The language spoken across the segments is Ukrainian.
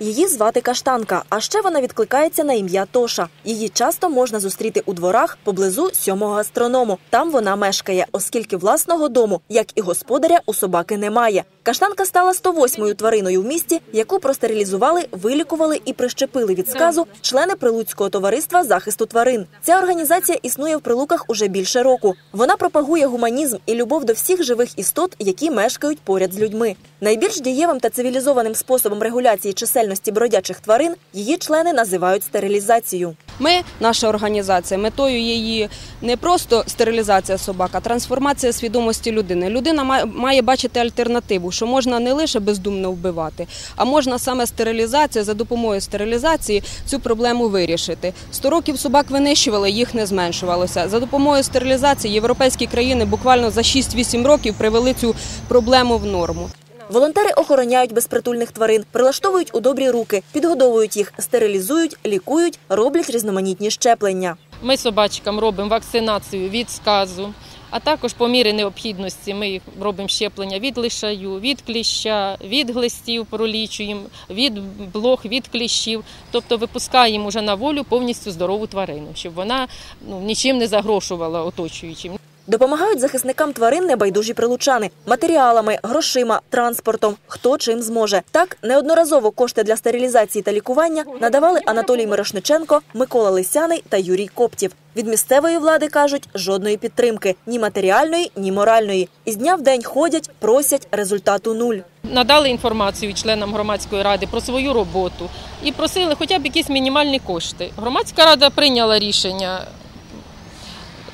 Її звати Каштанка, а ще вона відкликається на ім'я Тоша. Її часто можна зустріти у дворах поблизу сьомого гастроному. Там вона мешкає, оскільки власного дому, як і господаря, у собаки немає. Каштанка стала 108-ю твариною в місті, яку простерилізували, вилікували і прищепили від сказу члени Прилуцького товариства захисту тварин. Ця організація існує в Прилуках уже більше року. Вона пропагує гуманізм і любов до всіх живих істот, які мешкають поряд з людьми. Найбільш дієвим та цивілізованим способом регуляції чисельності бродячих тварин її члени називають стерилізацію. Ми, наша організація, метою її не просто стерилізація собак, а трансформація свідомості людини. Людина має- бачити альтернативу, що можна не лише бездумно вбивати, а можна саме стерилізація за допомогою стерилізації цю проблему вирішити. Сто років собак винищували, їх не зменшувалося. За допомогою стерилізації європейські країни буквально за 6-8 років привели цю проблему в норму. Волонтери охороняють безпритульних тварин, прилаштовують у добрі руки, підгодовують їх, стерилізують, лікують, роблять різноманітні щеплення. Ми собачкам робимо вакцинацію від сказу, а також по мірі необхідності ми робимо щеплення від лишаю, від кліща, від глистів пролічуємо, від блох, від кліщів. Тобто випускаємо вже на волю повністю здорову тварину, щоб вона ну, нічим не загрошувала оточуючим. Допомагають захисникам тварин небайдужі прилучани матеріалами, грошима, транспортом, хто чим зможе. Так неодноразово кошти для стерилізації та лікування надавали Анатолій Мирошниченко, Микола Лисяний та Юрій Коптів. Від місцевої влади кажуть жодної підтримки ні матеріальної, ні моральної. Із дня в день ходять, просять результату нуль. Надали інформацію членам громадської ради про свою роботу і просили хоча б якісь мінімальні кошти. Громадська рада прийняла рішення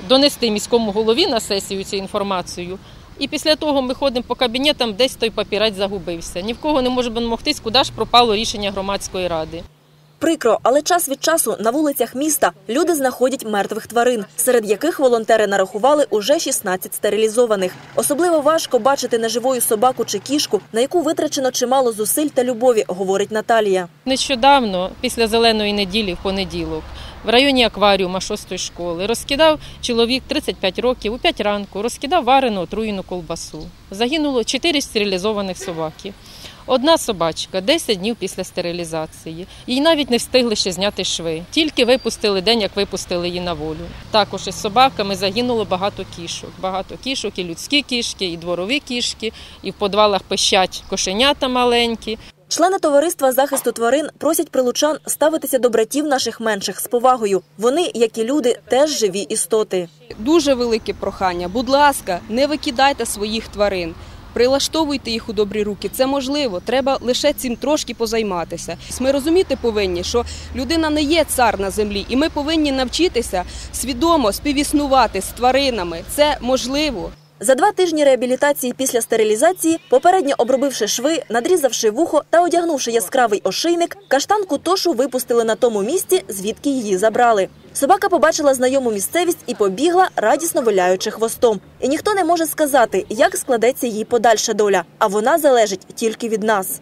донести міському голові на сесію цю інформацію. І після того ми ходимо по кабінетам, десь той папірець загубився. Ні в кого не може домогтись, куди ж пропало рішення громадської ради. Прикро, але час від часу на вулицях міста люди знаходять мертвих тварин, серед яких волонтери нарахували уже 16 стерилізованих. Особливо важко бачити неживою собаку чи кішку, на яку витрачено чимало зусиль та любові, говорить Наталія. Нещодавно, після зеленої неділі, в понеділок, в районі акваріума 6 школи розкидав чоловік 35 років у 5 ранку, розкидав варену отруєну колбасу. Загинуло 4 стерилізованих собаки. Одна собачка 10 днів після стерилізації. Їй навіть не встигли ще зняти шви. Тільки випустили день, як випустили її на волю. Також із собаками загинуло багато кішок. Багато кішок, і людські кішки, і дворові кішки, і в подвалах пищать кошенята маленькі. Члени товариства захисту тварин просять прилучан ставитися до братів наших менших з повагою. Вони, як і люди, теж живі істоти. Дуже велике прохання. Будь ласка, не викидайте своїх тварин. Прилаштовуйте їх у добрі руки. Це можливо. Треба лише цим трошки позайматися. Ми розуміти повинні, що людина не є цар на землі, і ми повинні навчитися свідомо співіснувати з тваринами. Це можливо. За два тижні реабілітації після стерилізації, попередньо обробивши шви, надрізавши вухо та одягнувши яскравий ошийник, каштанку тошу випустили на тому місці, звідки її забрали. Собака побачила знайому місцевість і побігла, радісно виляючи хвостом. І ніхто не може сказати, як складеться її подальша доля. А вона залежить тільки від нас.